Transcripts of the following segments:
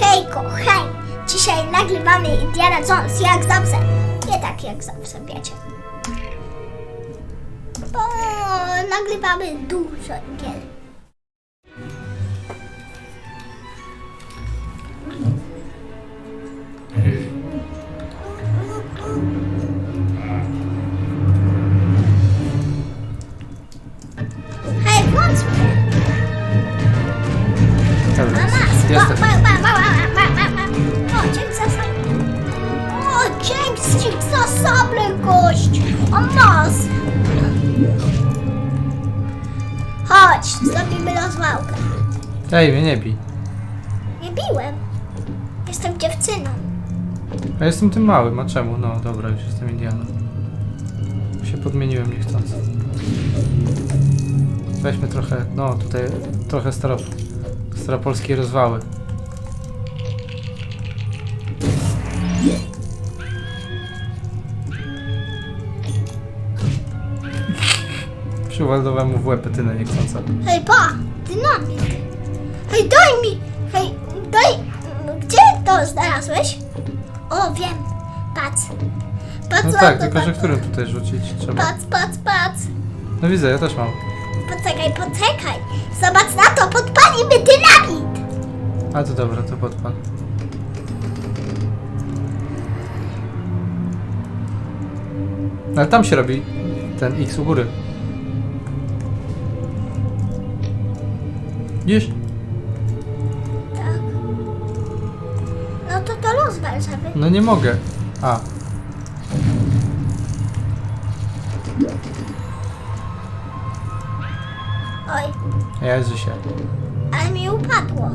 Hej, kochani! Dzisiaj nagrywamy Indiana Jones jak zawsze. Nie tak jak zawsze, wiecie. Bo nagrywamy dużo gier. Ej, mnie nie bij. Nie biłem. Jestem dziewczyną. A jestem tym małym, a czemu? No dobra, już jestem Indianą. Się podmieniłem niechcący. Weźmy trochę, no tutaj trochę staro, staropolskiej rozwały. Przyładowałem mu w łeb petynę niechcąca. Hej, pa, dynamit. Hej, daj mi. Hej, daj. Gdzie to znalazłeś? O, wiem. Patrz. Patrz, No na tak, to, tylko że patrz. którym tutaj rzucić trzeba? Patrz, patrz, patrz. No widzę, ja też mam. Poczekaj, poczekaj. Zobacz na to, podpalimy dynamit. A to dobra, to podpal. Ale tam się robi ten X u góry. Widzisz? No nie mogę. A. Oj, Jezu się. ale mi upadło.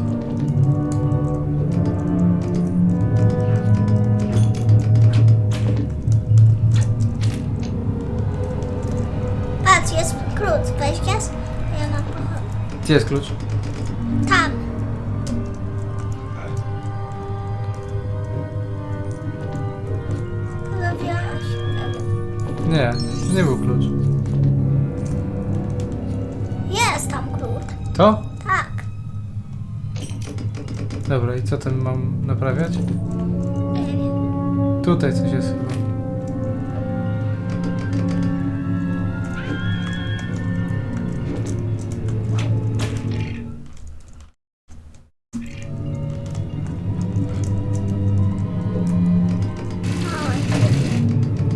Patrz, jest klucz. Weź gaz? Ja mam pochodnie. Gdzie jest klucz? Nie, to nie był klucz. Jest tam klucz. To? Tak. Dobra, i co ten mam naprawiać? Tutaj coś jest chyba.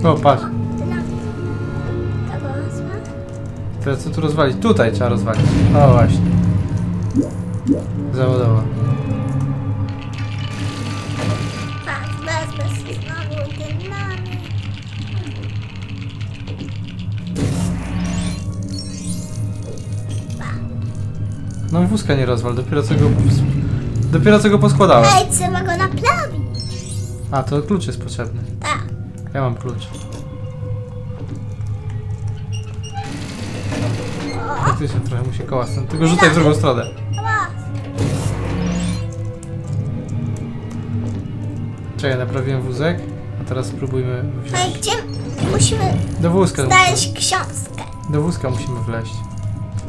O, patrz. Teraz co tu rozwalić? Tutaj trzeba rozwalić. O, właśnie. Zawodowa. Patrz, wezmę sobie znowu. No wózka nie rozwal, dopiero co go... Dopiero co go poskładałem. Hej, trzeba go naprawić. A, to klucz jest potrzebny. Tak. Ja mam klucz. Faktycznie trochę mu się koła stąd. Tylko rzucaj w drugą stronę. Czekaj, naprawiłem wózek. A teraz spróbujmy wziąć. gdzie musimy Do wózka. znaleźć książkę? Do wózka musimy wleźć.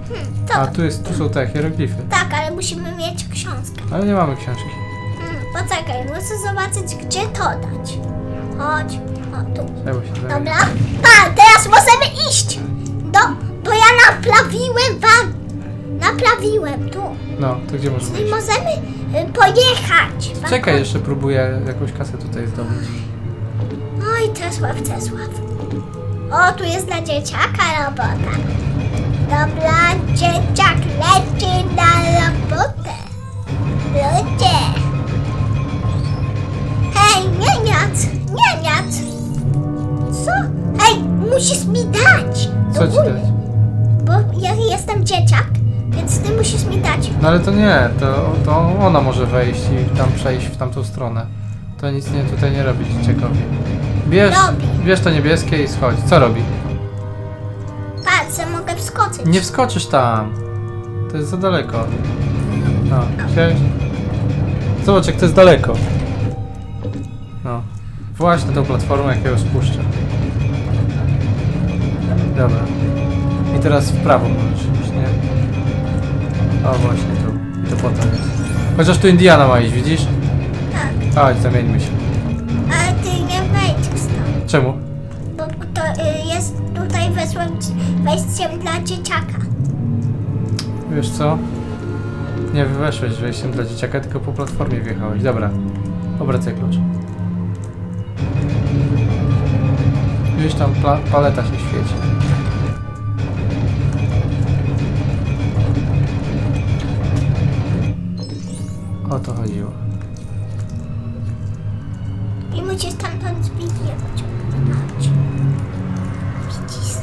Hmm, A, to, tu jest, tu są te hieroglify. tak, ale musimy mieć książkę. Ale nie mamy książki. Hmm, poczekaj, muszę zobaczyć, gdzie to dać. Chodź. O, tu. Trzeba się zająć. Dobra. Pa, teraz możemy naprawiłem wam. Naprawiłem tu. No, to gdzie możemy I iść? możemy y, pojechać. Czekaj, jeszcze próbuję jakąś kasę tutaj zdobyć. Oj, Czesław, Czesław. O, tu jest dla dzieciaka robota. Dobra, dzieciak leci na robotę. Ludzie. Hej, nieniac, nieniac. Co? Hej, musisz mi dać. Do Co ci góry. dać? Bo ja jestem dzieciak, więc ty musisz mi dać. No ale to nie, to, to ona może wejść i tam przejść w tamtą stronę. To nic nie, tutaj nie robi dzieciakowi. Bierz, Robi. bierz to niebieskie i schodź. Co robi? Patrz, że mogę wskoczyć. Nie wskoczysz tam. To jest za daleko. No, chciałeś? Zobacz jak to jest daleko. No. Właśnie tą platformę jak ją spuszczę. Dobra. I teraz w prawo możesz iść, nie? O właśnie tu. To potem jest. Chociaż tu Indiana ma iść, widzisz? Chodź, zamieńmy się. Ale ty nie wejdziesz tam. Czemu? Bo to y, jest tutaj wesłem wejściem dla dzieciaka. Wiesz co? Nie weszłeś wejściem dla dzieciaka, tylko po platformie wjechałeś. Dobra. Obracaj klucz. Gdzieś tam pla- paleta się świeci. O to chodziło. I musisz stamtąd zbitnie pociągnąć. Widzisz?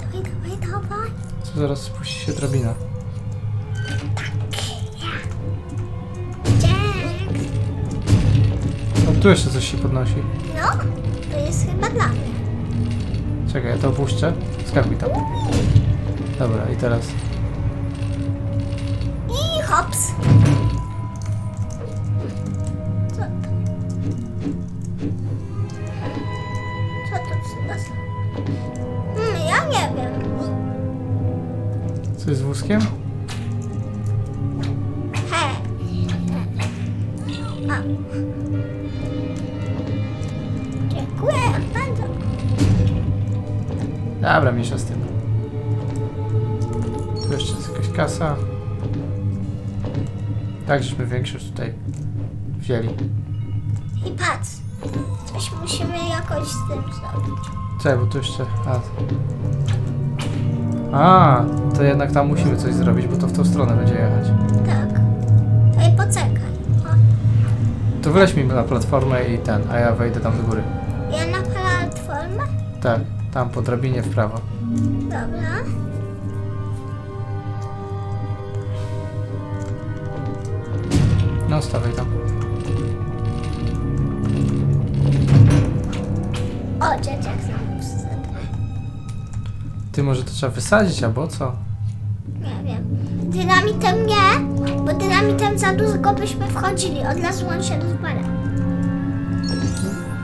Dawaj, dawaj, dawaj. Co zaraz spuści się drabina. O, tu jeszcze coś się podnosi. No, to jest chyba dla mnie. Czekaj, ja to opuszczę. Skakuj tam. Dobra, i teraz. I hops. A. Dziękuję bardzo. Dobra, mniejsza z tym. Tu jeszcze jest jakaś kasa. Tak, żeśmy większość tutaj wzięli. I patrz. Coś musimy jakoś z tym zrobić. Czekaj, bo tu jeszcze... A, A, to jednak tam musimy coś zrobić, bo to w tą stronę będzie jechać. Tak. Ej, poczekaj. O, To wleź mi na platformę i ten, a ja wejdę tam do góry. ja na platformę? Tak, tam po drabinie w prawo. Dobra. No, stawaj tam. O, dzieciak znowu wszedł. Ty może to trzeba wysadzić, albo co? Nie wiem. Dynamitem nie, bo dynamitem za długo byśmy wchodzili. Od razu on się rozwala.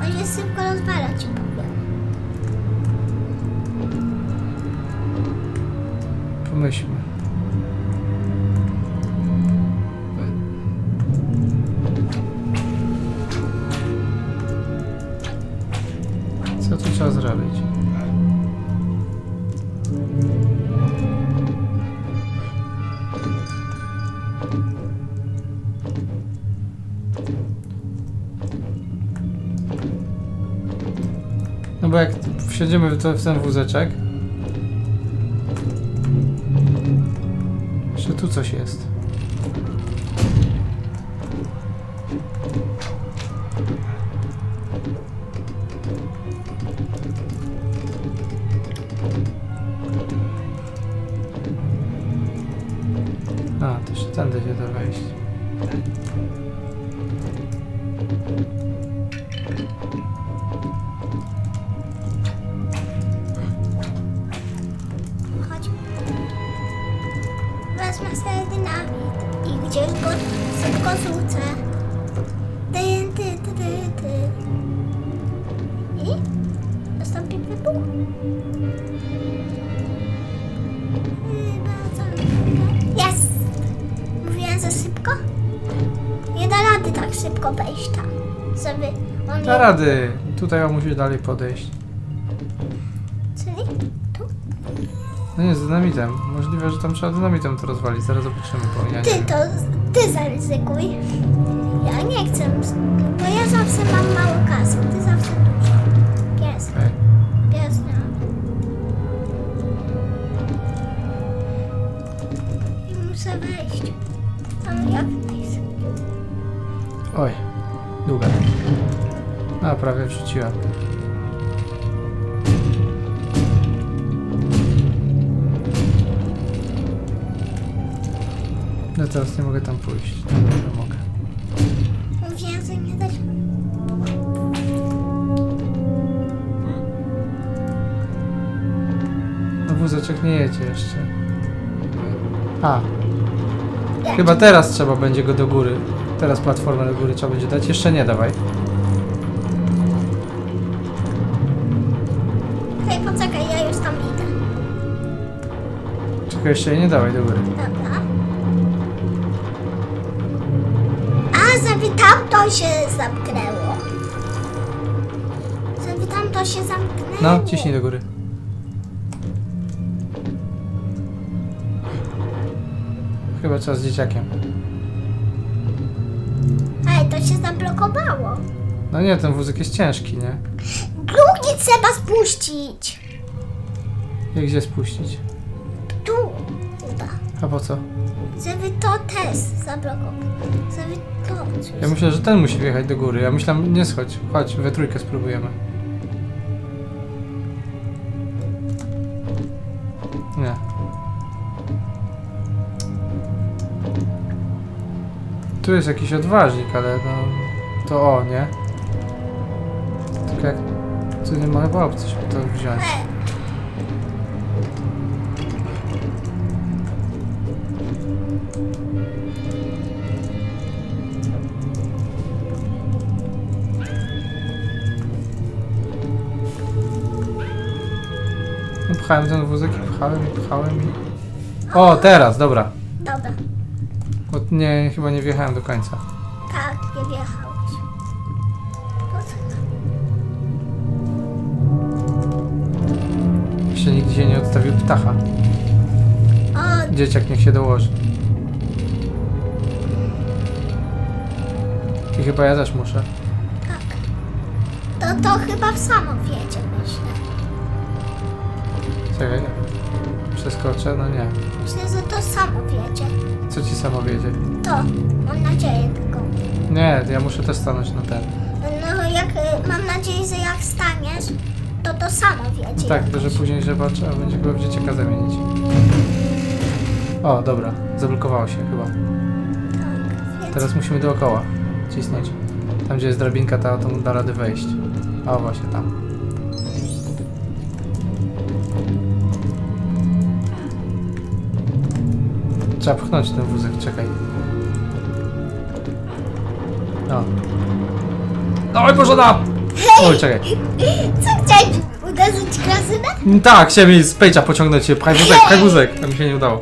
On się szybko rozwala, ci powiem. Pomyślmy. Bo jak wsiądziemy w, w ten wózeczek, Jeszcze tu coś jest. Jest! Mówiłem za szybko? Nie da rady tak szybko wejść tam. Żeby on Da rady! Tutaj on musi dalej podejść. Czyli? Tu? No nie, z dynamitem. Możliwe, że tam trzeba dynamitem to rozwalić. Zaraz zobaczymy, nie Ty to, ty zaryzykuj. Ja nie chcę, bo ja zawsze mam mało kasy, ty zawsze dużo. Oj, długa. A, prawie wrzuciłem. No teraz nie mogę tam pójść. No Dobra, mogę. Mówiłem, że nie dać. No wózeczek nie jedzie jeszcze. A? Chyba teraz trzeba będzie go do góry. Teraz platformę do góry trzeba będzie dać. Jeszcze nie, dawaj. Hej, poczekaj, ja już tam idę. Tylko jeszcze jej nie dawaj do góry. Dobra. A, zawitał to się zamknęło. Żeby tam to się zamknęło. No, ciśnij do góry. Chyba trzeba z dzieciakiem. Ej, to się zablokowało. No nie, ten wózek jest ciężki, nie? Drugi trzeba spuścić. Jak gdzie spuścić? Tu. Chyba. A po co? Żeby to też zablokować. Żeby to. Ja myślę, że ten musi wjechać do góry. Ja myślałem, nie schodź. Chodź, we trójkę spróbujemy. Tu jest jakiś odważnik, ale no... To o, nie? Tylko jak... Tu nie ma chyba opcji, żeby to wziąć. No pchałem ten wózek i pchałem i pchałem i... O, teraz, dobra. dobra. Nie, chyba nie wjechałem do końca. Tak, nie wjechałeś. Po co? Jeszcze nigdy się nie odstawił ptacha. O, Dzieciak niech się dołoży. I chyba ja też muszę. tak. To, to chyba w samo wiedzie, myślę. Czekaj. Przeskoczę? No nie. Myślę, że to samo wiedzie. Co ci samo wiedzie? To, mam nadzieję tylko. Nie, ja muszę też stanąć na ten. No jak, y, mam nadzieję, że jak staniesz, to to samo wiedzie. Tak, to że później trzeba, trzeba będzie chyba w dzieciaka zamienić. O, dobra. Zablokowało się chyba. Tak, więc Teraz musimy dookoła cisnąć. Tam gdzie jest drabinka, ta to da rady wejść. O, właśnie tam. Trzeba pchnąć ten wózek, czekaj. No. Dawaj, Bożena! Oj, czekaj. Co chciałeś uderzyć klasynę? Mm, Tak, chciałem jej z pejcza pociągnąć się. Pchaj wózek, pchaj wózek. To mi się nie udało.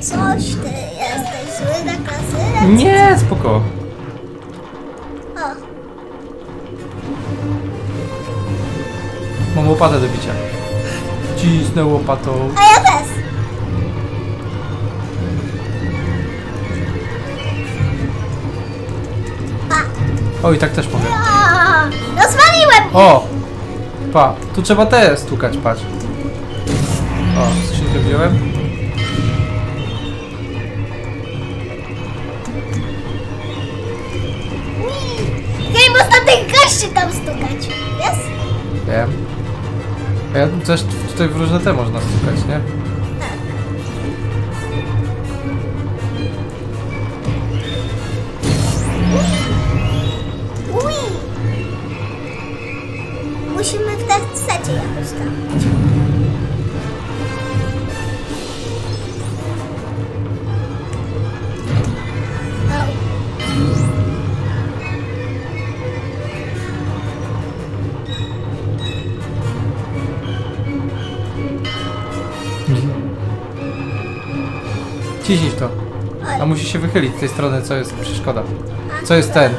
Coś ty jesteś zły na klasynę? Nie, spoko. O, Mam łopatę do bicia. Cisnę łopatą. a ja też. O, i tak też mogę. Rozwaliłem! O! Pa, tu trzeba te stukać, patrz. O, skrzynkę wziąłem. Hej, można tych gości tam stukać. Jest? Wiem. A ja też tutaj w różne te można stukać, nie? Musimy w tej secie jakoś tam. Ciśnij w to. A musi się wychylić z tej strony, co jest przeszkoda. Co jest ten?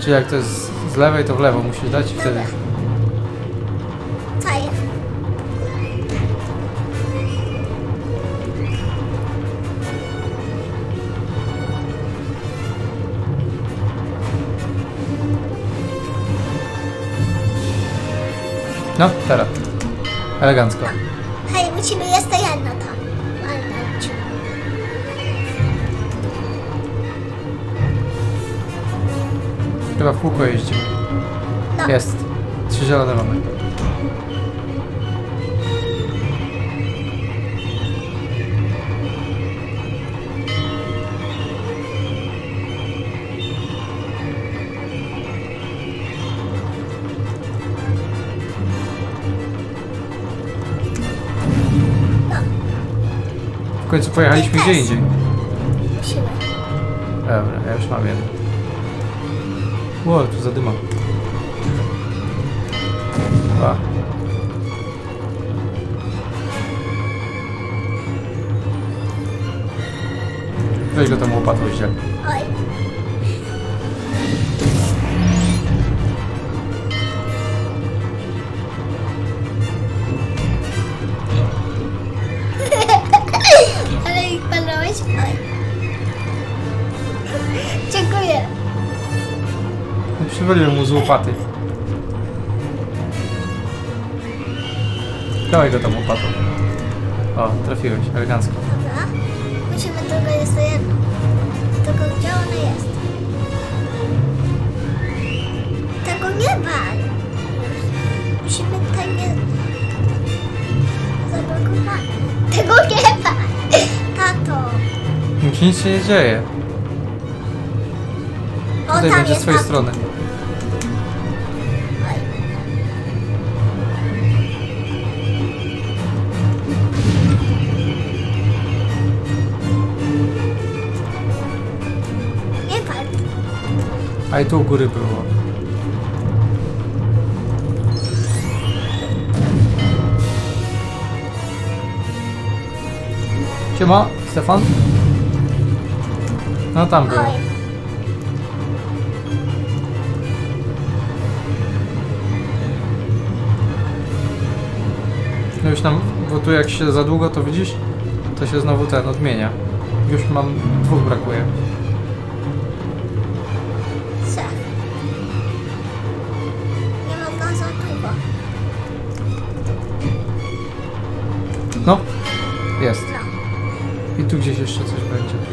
Czyli jak to jest z lewej, to w lewo musisz dać i wtedy. No, teraz. Elegancko. Hej, musimy jeszcze jedno tam. Chyba w kółko jeździmy. No. Jest. Trzy zielone mamy. Końcu pojechaliśmy gdzie indziej. musimy. Dobra, ja już mam jeden. Ło, tu zadyma. Dwa. Weź go tą łopatą źle. Oj. Przywaliłem mu z łopaty. Dawaj go tą łopatą. O, trafiłeś, elegancko. Dobra. Musimy tylko jeszcze jedno. Tylko gdzie ona jest? Tego nie wal. Musimy takie zablokowane. Tego nie wal. Tato. Nic się nie dzieje. O, Tutaj tam będzie z jest twojej tato. strony. A i tu u góry było. Siema, Stefan? No tam było. No już nam, bo tu jak się za długo to widzisz, to się znowu ten odmienia. Już mam, dwóch brakuje. Tu gdzieś jeszcze coś będzie.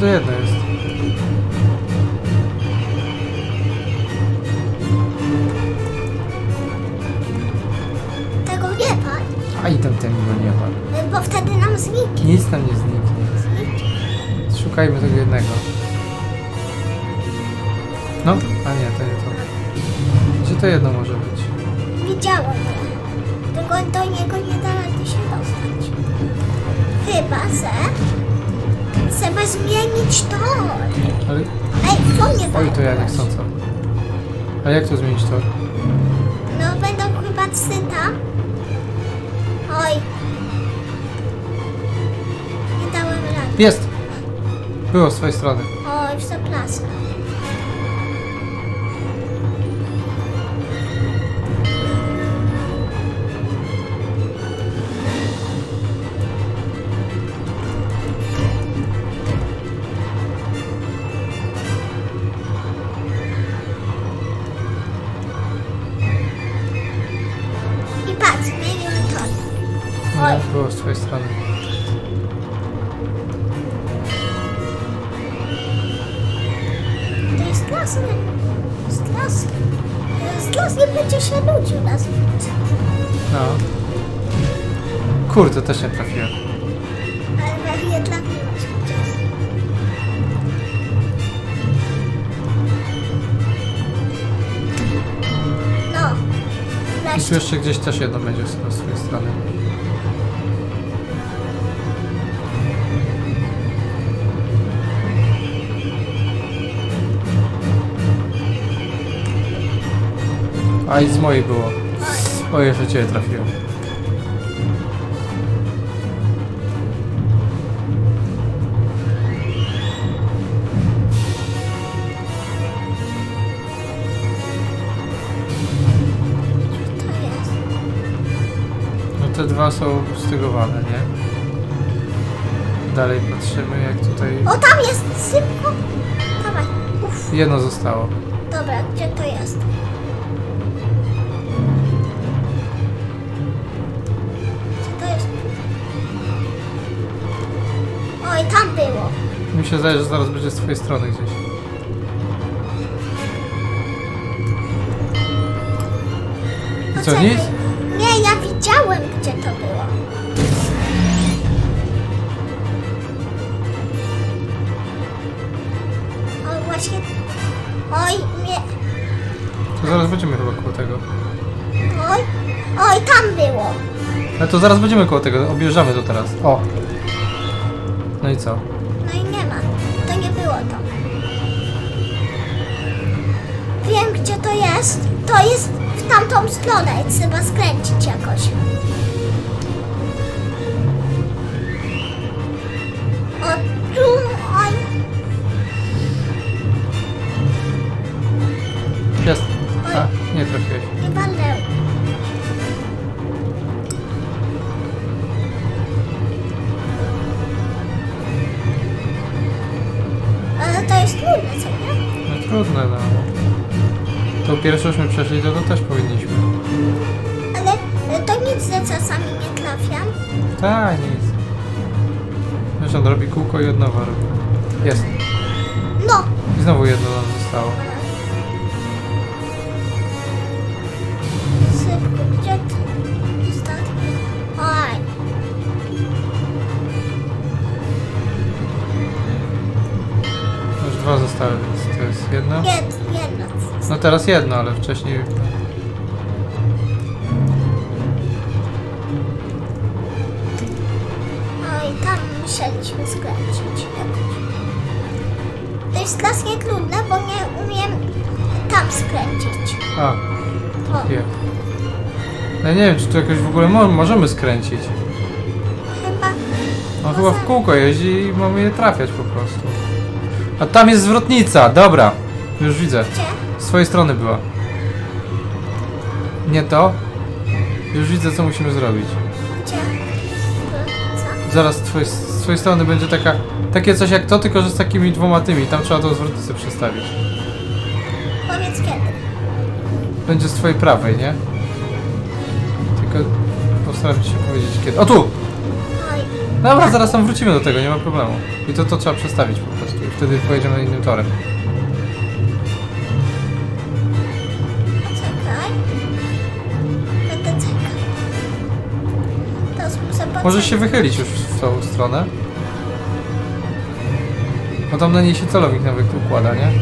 To jedno jest? Tego nie patrz, A i tam ten go nie ma. bo wtedy nam zniknie. Nic tam nie zniknie. Zniknie. Szukajmy tego jednego. No, a nie, to nie to. Gdzie to jedno może być? Widziałem je. Tylko do niego nie da rady się dostać. Chyba, że trzeba zmienić tor. Ale... Ej, co nie Oj, to ja nie chcąco. A jak to zmienić to? No będą chyba tam. Oj. Nie dałem rady. Jest! Było z twojej strony. Oj, przepraszam. I Nie, było z twojej strony. To jest las. To jest las, nie będzie się nudził nas. No. Kurde, też nie trafiłem. Ale we nie chociaż. No. I tu Wreszcie. jeszcze gdzieś też jedno będzie z z twojej strony. A i z mojej było. O, jeszcze ciebie trafiłem. To jest. No te dwa są stygowane, nie? Dalej patrzymy jak tutaj... O, tam jest! Szybko! Dawaj. Jedno zostało. Dobra, gdzie to jest? Się zdaje, że zaraz będzie z twojej strony gdzieś. I co, Poczekaj. nic? Nie, ja widziałem, gdzie to było. O, właśnie... Oj, mnie... To zaraz będziemy chyba koło tego. Oj, oj, tam było. Ale to zaraz będziemy koło tego, objeżdżamy to teraz. O! No i co? No i nie ma. To nie było to. Wiem, gdzie to jest. To jest w tamtą stronę. Trzeba skręcić jakoś. O, tu, oj. Jest. A, nie trafiłeś. Jest trudne, co nie? No trudne, no. To pierwsze już my przeszli, to, to też powinniśmy. Ale e, to nic, że czasami nie trafiam. Tak, nic. On robi kółko i od nowa robi. Jest. No, I znowu jedno nam zostało. Zostały, więc to jest jedno. jed, jedno. No teraz jedno, ale wcześniej... Oj, tam musieliśmy skręcić. To jest strasznie trudne, bo nie umiem tam skręcić. A, O, je. Ja nie wiem, czy tu jakoś w ogóle mo możemy skręcić. chyba... On chyba w kółko jeździ i mamy je trafiać po prostu. A tam jest zwrotnica, dobra. Już widzę. Z twojej strony była. Nie to? Już widzę, co musimy zrobić. Zaraz z twojej, z twojej strony będzie taka, takie coś jak to, tylko że z takimi dwoma tymi. Tam trzeba tą zwrotnicę przestawić. Powiedz kiedy. Będzie z twojej prawej, nie? Tylko postaram się powiedzieć kiedy. O tu! Dobra, zaraz tam wrócimy do tego, nie ma problemu. I to, to trzeba przestawić po prostu. Wtedy pojedziemy innym torem. poczekaj. Będę czekał. Teraz muszę poczekać. Możesz się wychylić już w tą stronę. Bo tam na niej się celownik nawet układa, nie?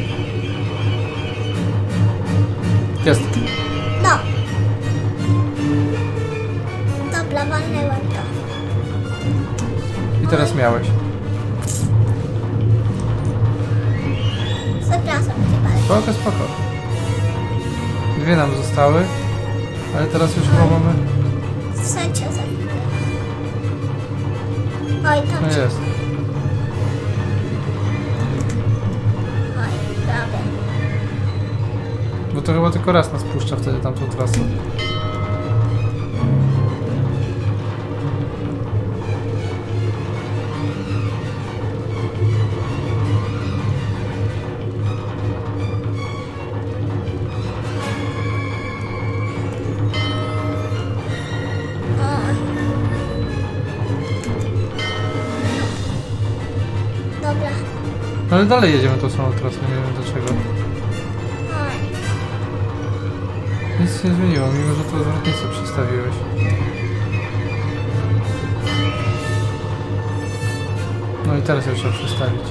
Jest. No. Dobra, walnęłem to. I teraz miałeś. Spoko, spoko. Dwie nam zostały. Ale teraz już chyba mamy... Trzecia za chwilę. Oj, tam No jest. Oj, prawie. Bo to chyba tylko raz nas puszcza wtedy tamtą trasę. Ale dalej jedziemy tą samą trasą, nie wiem dlaczego. Nic się nie zmieniło, mimo że to zwrotnicę przestawiłeś. No i teraz ją trzeba przestawić.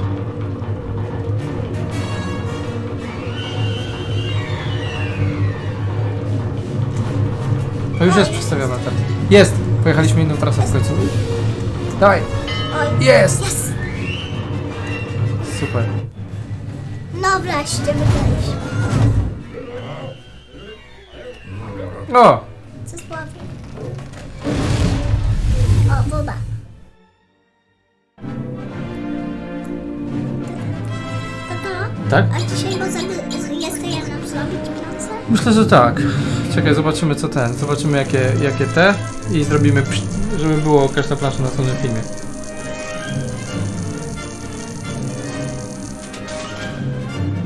To już jest przestawiona teraz. Jest! Pojechaliśmy inną trasę w końcu. Dawaj! Jest! Super. No wreszcie wygraliśmy. O! Co słabe. O, woda. Tata, Tak? a dzisiaj możemy jeszcze jedną zrobić pracę? Myślę, że tak. Czekaj, zobaczymy co ten. Zobaczymy jakie, jakie te i zrobimy, psz, żeby było każda plansza na następnym filmie.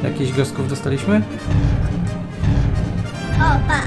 Jakichś gostków dostaliśmy? O, pa.